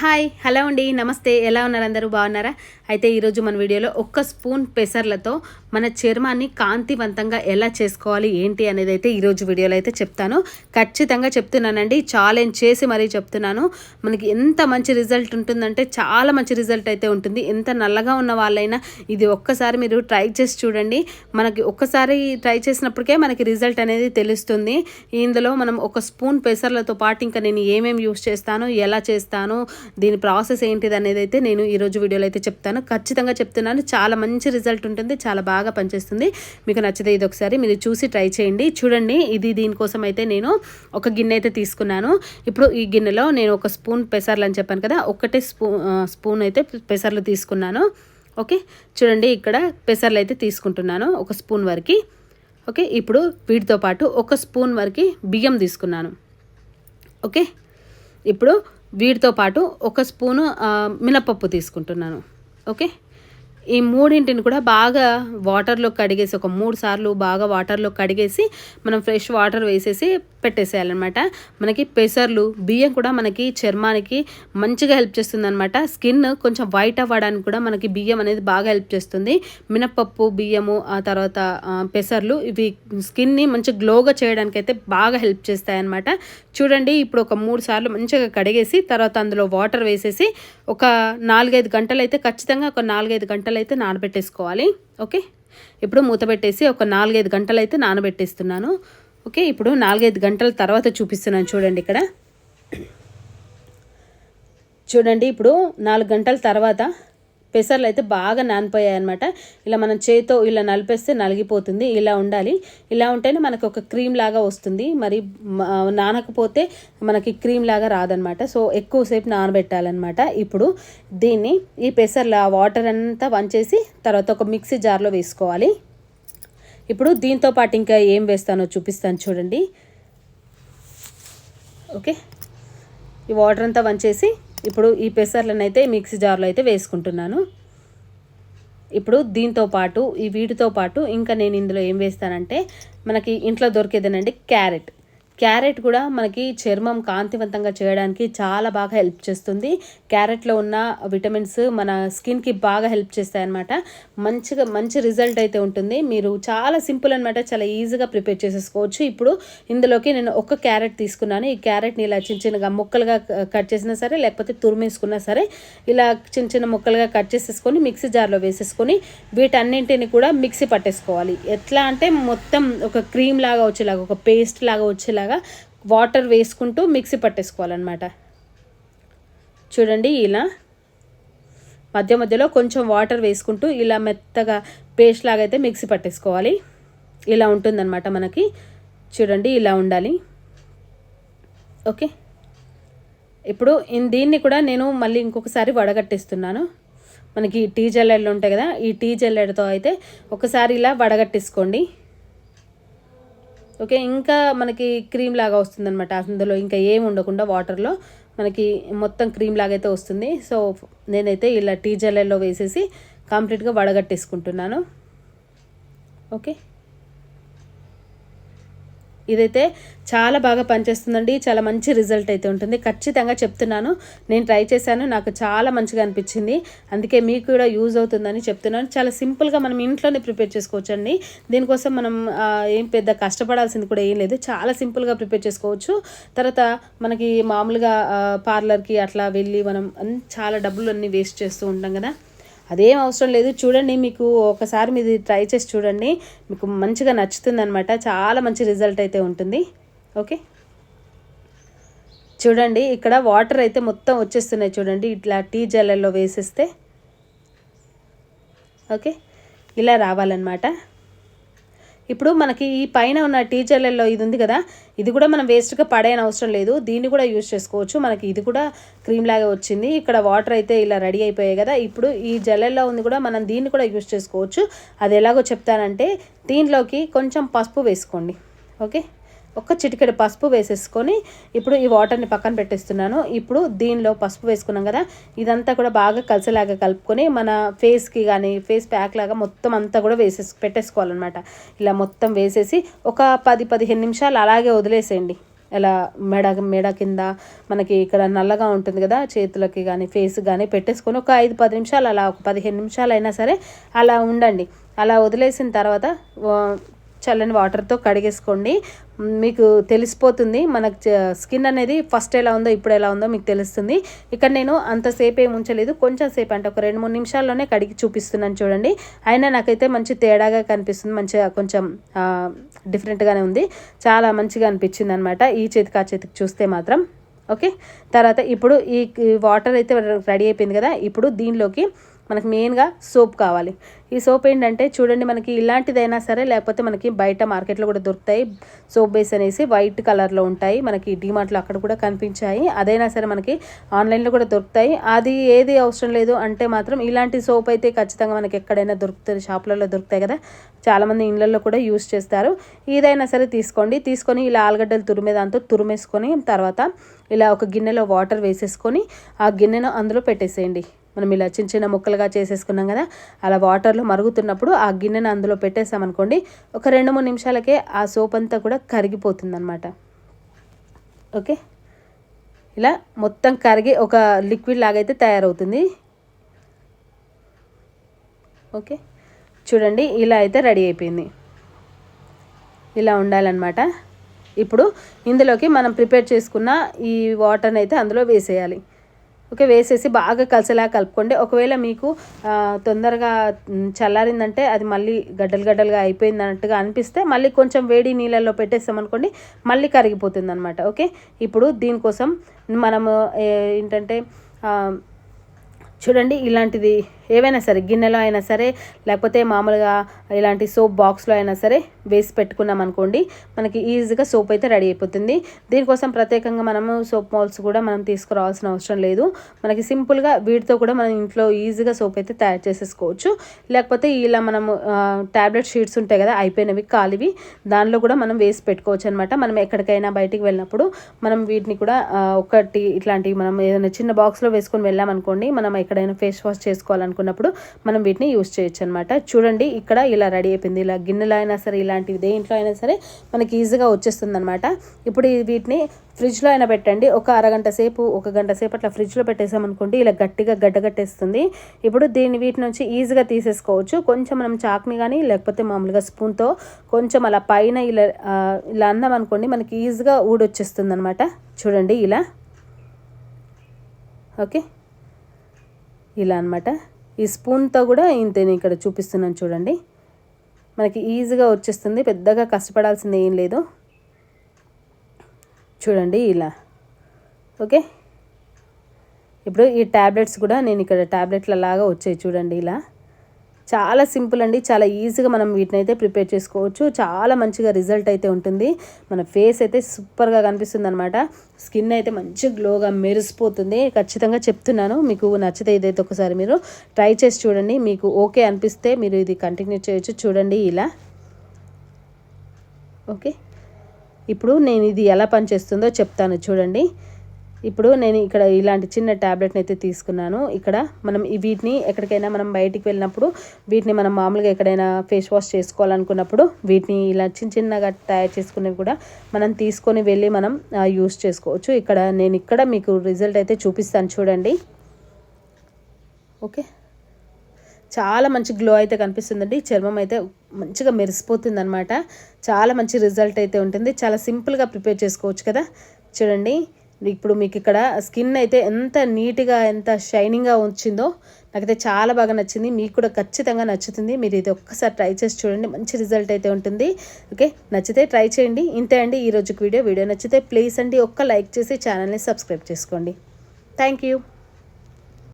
Hi hello అండి నమస్తే. ఎలా ఉన్నారు అందరూ? బాగున్నారా? అయితే ఈరోజు మన వీడియోలో ఒక్క స్పూన్ పెసర్లతో మన చర్మాన్ని కాంతివంతంగా ఎలా చేసుకోవాలి ఏంటి అనేది అయితే ఈరోజు వీడియోలో అయితే చెప్తాను. ఖచ్చితంగా చెప్తున్నానండి. ఛాలెంజ్ చేసి మరీ చెప్తున్నాను. మనకి ఎంత మంచి రిజల్ట్ ఉంటుందంటే చాలా మంచి రిజల్ట్ అయితే ఉంటుంది. ఎంత నల్లగా ఉన్న వాళ్ళైనా ఇది ఒక్కసారి మీరు ట్రై చేసి చూడండి. మనకి ఒక్కసారి ట్రై చేసినప్పటికే మనకి రిజల్ట్ అనేది తెలుస్తుంది. ఇందులో మనం ఒక స్పూన్ పెసర్లతో పాటు ఇంకా నేను ఏమేమి యూస్ చేస్తాను ఎలా చేస్తాను దీని ప్రాసెస్ ఏంటిది అనేది అయితే నేను ఈరోజు వీడియోలో అయితే చెప్తాను. ఖచ్చితంగా చెప్తున్నాను. చాలా మంచి రిజల్ట్ ఉంటుంది. చాలా బాగా పనిచేస్తుంది. మీకు నచ్చితే ఇది ఒకసారి మీరు చూసి ట్రై చేయండి. చూడండి ఇది దీనికోసం అయితే నేను ఒక గిన్నె అయితే తీసుకున్నాను. ఇప్పుడు ఈ గిన్నెలో నేను ఒక స్పూన్ పెసర్లు అని చెప్పాను కదా ఒకటే స్పూ స్పూన్ అయితే పెసర్లు తీసుకున్నాను. ఓకే చూడండి ఇక్కడ పెసర్లు అయితే తీసుకుంటున్నాను ఒక స్పూన్ వరకు. ఓకే ఇప్పుడు వీటితో పాటు ఒక స్పూన్ వరకు బియ్యం తీసుకున్నాను. ఓకే ఇప్పుడు వీటితో పాటు ఒక స్పూను మినప్పప్పు మినపప్పు తీసుకుంటున్నాను. ఓకే? ఈ మూడింటిని కూడా బాగా వాటర్లో కడిగేసి ఒక మూడు సార్లు బాగా వాటర్లో కడిగేసి మనం ఫ్రెష్ వాటర్ వేసేసి పెట్టేసేయాలన్నమాట. మనకి పెసర్లు బియ్యం కూడా మనకి చర్మానికి మంచిగా హెల్ప్ చేస్తుంది అనమాట స్కిన్ కొంచెం వైట్ అవ్వడానికి కూడా మనకి బియ్యం అనేది బాగా హెల్ప్ చేస్తుంది. మినపప్పు బియ్యము ఆ తర్వాత పెసర్లు ఇవి స్కిన్ని మంచి గ్లోగా చేయడానికి అయితే బాగా హెల్ప్ చేస్తాయి అన్నమాట చూడండి ఇప్పుడు ఒక మూడు సార్లు మంచిగా కడిగేసి తర్వాత అందులో వాటర్ వేసేసి ఒక నాలుగైదు గంటలు అయితే ఖచ్చితంగా ఒక నాలుగైదు గంటలు అయితే నానబెట్టేసుకోవాలి ఓకే? ఇప్పుడు మూత పెట్టేసి ఒక నాలుగైదు గంటలు అయితే నానబెట్టేస్తున్నాను ఓకే? ఇప్పుడు నాలుగైదు గంటల తర్వాత చూపిస్తున్నాను చూడండి ఇక్కడ. చూడండి ఇప్పుడు నాలుగు గంటల తర్వాత పెసర్లు అయితే బాగా నానిపోయాయి అనమాట ఇలా మనం చేతితో ఇలా నలిపేస్తే నలిగిపోతుంది ఇలా ఉండాలి. ఇలా ఉంటేనే మనకు ఒక క్రీమ్ లాగా వస్తుంది. మరి నానకపోతే మనకి క్రీమ్ లాగా రాదనమాట సో ఎక్కువసేపు నానబెట్టాలన్నమాట. ఇప్పుడు దీన్ని ఈ పెసర్ల వాటర్ అంతా వంచేసి తర్వాత ఒక మిక్సీ జార్లో వేసుకోవాలి. ఇప్పుడు దీంతో పాటు ఇంకా ఏం వేస్తానో చూపిస్తాను చూడండి. ఓకే. ఈ వాటర్ అంతా వంచేసి ఇప్పుడు ఈ పెసర్లను అయితే మిక్సీ జార్లో అయితే వేసుకుంటున్నాను. ఇప్పుడు దీంతో పాటు ఈ వీటితో పాటు ఇంకా నేను ఇందులో ఏం వేస్తానంటే మనకి ఇంట్లో దొరికేదేనండి క్యారెట్. క్యారెట్ కూడా మనకి చర్మం కాంతివంతంగా చేయడానికి చాలా బాగా హెల్ప్ చేస్తుంది. క్యారెట్లో ఉన్న విటమిన్స్ మన స్కిన్కి బాగా హెల్ప్ చేస్తాయి అనమాట మంచిగా మంచి రిజల్ట్ అయితే ఉంటుంది. మీరు చాలా సింపుల్ అనమాట చాలా ఈజీగా ప్రిపేర్ చేసేసుకోవచ్చు. ఇప్పుడు ఇందులోకి నేను ఒక క్యారెట్ తీసుకున్నాను. ఈ క్యారెట్ని ఇలా చిన్న చిన్నగా ముక్కలుగా కట్ చేసినా సరే లేకపోతే తురిమేసుకున్నా సరే ఇలా చిన్న చిన్న ముక్కలుగా కట్ చేసేసుకొని మిక్సీ జార్లో వేసేసుకొని వీటన్నింటిని కూడా మిక్సీ పట్టేసుకోవాలి. ఎట్లా అంటే మొత్తం ఒక క్రీమ్ లాగా వచ్చేలాగా ఒక పేస్ట్ లాగా వచ్చేలాగా వాటర్ వేసుకుంటూ మిక్సీ పట్టేసుకోవాలన్నమాట. చూడండి ఇలా. మధ్య మధ్యలో కొంచెం వాటర్ వేసుకుంటూ ఇలా మెత్తగా పేస్ట్ లాగా అయితే మిక్సీ పట్టేసుకోవాలి. ఇలా ఉంటుందన్నమాట మనకి. చూడండి ఇలా ఉండాలి. ఓకే. ఇప్పుడు దీన్ని కూడా నేను మళ్ళీ ఇంకొకసారి వడగట్టేస్తున్నాను. మనకి టీ జల్లెడలు ఉంటాయి కదా ఈ టీ జల్లెడతో అయితే ఒకసారి ఇలా వడగట్టేసుకోండి. ఓకే ఇంకా మనకి క్రీమ్ లాగా వస్తుందన్నమాట. అందులో ఇంకా ఏం ఉండకుండా వాటర్లో మనకి మొత్తం క్రీమ్ లాగా అయితే వస్తుంది. సో నేనైతే ఇలా టీ జల్లెల్లో వేసేసి కంప్లీట్గా వడగట్టేసుకుంటున్నాను. ఓకే? ఇదైతే చాలా బాగా పనిచేస్తుందండి. చాలా మంచి రిజల్ట్ అయితే ఉంటుంది. ఖచ్చితంగా చెప్తున్నాను. నేను ట్రై చేశాను. నాకు చాలా మంచిగా అనిపించింది. అందుకే మీకు కూడా యూజ్ అవుతుందని చెప్తున్నాను. చాలా సింపుల్గా మనం ఇంట్లోనే ప్రిపేర్ చేసుకోవచ్చు అండి దీనికోసం మనం ఏం పెద్ద కష్టపడాల్సింది కూడా ఏం లేదు. చాలా సింపుల్గా ప్రిపేర్ చేసుకోవచ్చు. తర్వాత మనకి మామూలుగా పార్లర్కి అట్లా వెళ్ళి మనం చాలా డబ్బులు అన్నీ వేస్ట్ చేస్తూ ఉంటాం కదా. అదేం అవసరం లేదు. చూడండి మీకు ఒకసారి మీది ట్రై చేసి చూడండి. మీకు మంచిగా నచ్చుతుంది అనమాట చాలా మంచి రిజల్ట్ అయితే ఉంటుంది. ఓకే? చూడండి ఇక్కడ వాటర్ అయితే మొత్తం వచ్చేస్తున్నాయి చూడండి. ఇట్లా టీ జల్లెల్లో వేసేస్తే. ఓకే? ఇలా రావాలన్నమాట. ఇప్పుడు మనకి ఈ పైన ఉన్న టీ ఇది ఉంది కదా ఇది కూడా మనం వేస్ట్గా పడేయని అవసరం లేదు. దీన్ని కూడా యూజ్ చేసుకోవచ్చు. మనకి ఇది కూడా క్రీమ్ లాగా వచ్చింది. ఇక్కడ వాటర్ అయితే ఇలా రెడీ అయిపోయాయి కదా. ఇప్పుడు ఈ జల్లెల్లో ఉంది కూడా మనం దీన్ని కూడా యూజ్ చేసుకోవచ్చు. అది ఎలాగో చెప్తానంటే దీనిలోకి కొంచెం పసుపు వేసుకోండి. ఓకే? ఒక్క చిటికెడు పసుపు వేసేసుకొని ఇప్పుడు ఈ వాటర్ని పక్కన పెట్టేస్తున్నాను. ఇప్పుడు దీనిలో పసుపు వేసుకున్నాం కదా ఇదంతా కూడా బాగా కలిసేలాగా కలుపుకొని మన ఫేస్కి కానీ ఫేస్ ప్యాక్ లాగా మొత్తం అంతా కూడా వేసేసి పెట్టేసుకోవాలన్నమాట. ఇలా మొత్తం వేసేసి ఒక పది పదిహేను నిమిషాలు అలాగే వదిలేసేయండి. ఇలా మెడ మెడ కింద మనకి ఇక్కడ నల్లగా ఉంటుంది కదా చేతులకి కానీ ఫేస్ కానీ పెట్టేసుకొని ఒక ఐదు పది నిమిషాలు అలా ఒక పదిహేను నిమిషాలు అయినా సరే అలా ఉండండి. అలా వదిలేసిన తర్వాత చల్లని వాటర్తో కడిగేసుకోండి. మీకు తెలిసిపోతుంది. మనకు స్కిన్ అనేది ఫస్ట్ ఎలా ఉందో ఇప్పుడు ఎలా ఉందో మీకు తెలుస్తుంది. ఇక్కడ నేను అంతసేపు ఏమి ఉంచలేదు. కొంచెం సేపు అంటే ఒక రెండు మూడు నిమిషాల్లోనే కడిగి చూపిస్తున్నాను చూడండి. అయినా నాకైతే మంచి తేడాగా కనిపిస్తుంది. మంచిగా కొంచెం డిఫరెంట్గానే ఉంది. చాలా మంచిగా అనిపించింది అనమాట ఈ చేతికి ఆ చేతికి చూస్తే మాత్రం. ఓకే? తర్వాత ఇప్పుడు ఈ వాటర్ అయితే రెడీ అయిపోయింది కదా? ఇప్పుడు దీనిలోకి మనకి మెయిన్గా సోప్ కావాలి. ఈ సోప్ ఏంటంటే చూడండి మనకి ఇలాంటిదైనా సరే లేకపోతే మనకి బయట మార్కెట్లో కూడా దొరుకుతాయి. సోప్ బేస్ అనేసి వైట్ కలర్లో ఉంటాయి. మనకి డిమార్ట్లో అక్కడ కూడా కనిపించాయి. అదైనా సరే మనకి ఆన్లైన్లో కూడా దొరుకుతాయి. అది ఏది అవసరం లేదు అంటే మాత్రం ఇలాంటి సోప్ అయితే ఖచ్చితంగా మనకి ఎక్కడైనా దొరుకుతుంది. షాపులలో దొరుకుతాయి కదా. చాలామంది ఇళ్ళల్లో కూడా యూస్ చేస్తారు. ఏదైనా సరే తీసుకోండి. తీసుకొని ఇలా ఆలుగడ్డలు తురిమే దాంతో తురిమేసుకొని తర్వాత ఇలా ఒక గిన్నెలో వాటర్ వేసేసుకొని ఆ గిన్నెను అందులో పెట్టేసేయండి. మనం ఇలా చిన్న చిన్న ముక్కలుగా చేసేసుకున్నాం కదా అలా వాటర్లో మరుగుతున్నప్పుడు ఆ గిన్నెను అందులో పెట్టేసామనుకోండి ఒక రెండు మూడు నిమిషాలకే ఆ సోప్ అంతా కూడా కరిగిపోతుందనమాట ఓకే? ఇలా మొత్తం కరిగి ఒక లిక్విడ్ లాగైతే తయారవుతుంది. ఓకే? చూడండి ఇలా అయితే రెడీ అయిపోయింది. ఇలా ఉండాలన్నమాట. ఇప్పుడు ఇందులోకి మనం ప్రిపేర్ చేసుకున్న ఈ వాటర్ని అయితే అందులో వేసేయాలి. ఓకే వేసేసి బాగా కలిసేలా కలుపుకోండి. ఒకవేళ మీకు తొందరగా చల్లారిందంటే అది మళ్ళీ గడ్డలు గడ్డలుగా అయిపోయింది అన్నట్టుగా అనిపిస్తే మళ్ళీ కొంచెం వేడి నీళ్ళల్లో పెట్టేస్తామనుకోండి మళ్ళీ కరిగిపోతుంది అనమాట ఓకే ఇప్పుడు దీనికోసం మనము ఏంటంటే చూడండి ఇలాంటిది ఏవైనా సరే గిన్నెలో అయినా సరే లేకపోతే మామూలుగా ఇలాంటి సోప్ బాక్స్లో అయినా సరే వేసి పెట్టుకున్నాం అనుకోండి మనకి ఈజీగా సోప్ అయితే రెడీ అయిపోతుంది. దీనికోసం ప్రత్యేకంగా మనము సోప్ మాల్స్ కూడా మనం తీసుకురావాల్సిన అవసరం లేదు. మనకి సింపుల్గా వీటితో కూడా మనం ఇంట్లో ఈజీగా సోప్ అయితే తయారు చేసేసుకోవచ్చు. లేకపోతే ఇలా మనము ట్యాబ్లెట్ షీట్స్ ఉంటాయి కదా అయిపోయినవి కాలివి దానిలో కూడా మనం వేసి పెట్టుకోవచ్చు అనమాట మనం ఎక్కడికైనా బయటికి వెళ్ళినప్పుడు మనం వీటిని కూడా ఒకటి ఇట్లాంటివి మనం ఏదైనా చిన్న బాక్స్లో వేసుకొని వెళ్ళామనుకోండి మనం ఎక్కడైనా ఫేస్ వాష్ చేసుకోవాలనుకో అనుకున్నప్పుడు మనం వీటిని యూస్ చేయొచ్చు అనమాట చూడండి ఇక్కడ ఇలా రెడీ అయిపోయింది. ఇలా గిన్నెలో అయినా సరే ఇలాంటివి దేంట్లో అయినా సరే మనకి ఈజీగా వచ్చేస్తుంది అనమాట ఇప్పుడు వీటిని ఫ్రిడ్జ్లో అయినా పెట్టండి. ఒక అరగంట సేపు ఒక గంట సేపు అట్లా ఫ్రిడ్జ్లో పెట్టేసామనుకోండి ఇలా గట్టిగా గడ్డగట్టేస్తుంది. ఇప్పుడు దీన్ని వీటి నుంచి ఈజీగా తీసేసుకోవచ్చు. కొంచెం మనం చాక్ని కానీ లేకపోతే మామూలుగా స్పూన్తో కొంచెం అలా పైన ఇలా ఇలా అన్నాం అనుకోండి మనకి ఈజీగా ఊడొచ్చేస్తుంది అనమాట చూడండి ఇలా. ఓకే. ఇలా అనమాట ఈ స్పూన్తో కూడా ఇంత నేను ఇక్కడ చూపిస్తున్నాను చూడండి. మనకి ఈజీగా వచ్చేస్తుంది పెద్దగా కష్టపడాల్సింది ఏం లేదు. చూడండి ఇలా. ఓకే? ఇప్పుడు ఈ ట్యాబ్లెట్స్ కూడా నేను ఇక్కడ ట్యాబ్లెట్ల లాగా వచ్చాయి చూడండి ఇలా. చాలా సింపుల్ అండి. చాలా ఈజీగా మనం వీటిని అయితే ప్రిపేర్ చేసుకోవచ్చు. చాలా మంచిగా రిజల్ట్ అయితే ఉంటుంది. మన ఫేస్ అయితే సూపర్గా కనిపిస్తుంది అనమాట స్కిన్ అయితే మంచి గ్లోగా మెరిసిపోతుంది. ఖచ్చితంగా చెప్తున్నాను. మీకు నచ్చితే ఇదైతే ఒకసారి మీరు ట్రై చేసి చూడండి. మీకు ఓకే అనిపిస్తే మీరు ఇది కంటిన్యూ చేయొచ్చు. చూడండి ఇలా. ఓకే. ఇప్పుడు నేను ఇది ఎలా పనిచేస్తుందో చెప్తాను. చూడండి. ఇప్పుడు నేను ఇక్కడ ఇలాంటి చిన్న ట్యాబ్లెట్ని అయితే తీసుకున్నాను. ఇక్కడ మనం వీటిని ఎక్కడికైనా మనం బయటికి వెళ్ళినప్పుడు వీటిని మనం మామూలుగా ఎక్కడైనా ఫేస్ వాష్ చేసుకోవాలనుకున్నప్పుడు వీటిని ఇలా చిన్న చిన్నగా తయారు చేసుకునేవి కూడా మనం తీసుకొని వెళ్ళి మనం యూస్ చేసుకోవచ్చు. ఇక్కడ నేను ఇక్కడ మీకు రిజల్ట్ అయితే చూపిస్తాను చూడండి. ఓకే. చాలా మంచి గ్లో అయితే కనిపిస్తుందండి. చర్మం అయితే మంచిగా మెరిసిపోతుంది అనమాట చాలా మంచి రిజల్ట్ అయితే ఉంటుంది. చాలా సింపుల్గా ప్రిపేర్ చేసుకోవచ్చు కదా. చూడండి. ఇప్పుడు మీకు ఇక్కడ స్కిన్ అయితే ఎంత నీట్గా ఎంత షైనింగ్గా వచ్చిందో నాకైతే చాలా బాగా నచ్చింది. మీకు కూడా ఖచ్చితంగా నచ్చుతుంది. మీరు ఇది ఒక్కసారి ట్రై చేసి చూడండి. మంచి రిజల్ట్ అయితే ఉంటుంది. ఓకే? నచ్చితే ట్రై చేయండి. ఇంతే అండి ఈ వీడియో. వీడియో నచ్చితే ప్లీజ్ అండి ఒక్క లైక్ చేసి ఛానల్ని సబ్స్క్రైబ్ చేసుకోండి. Thank you.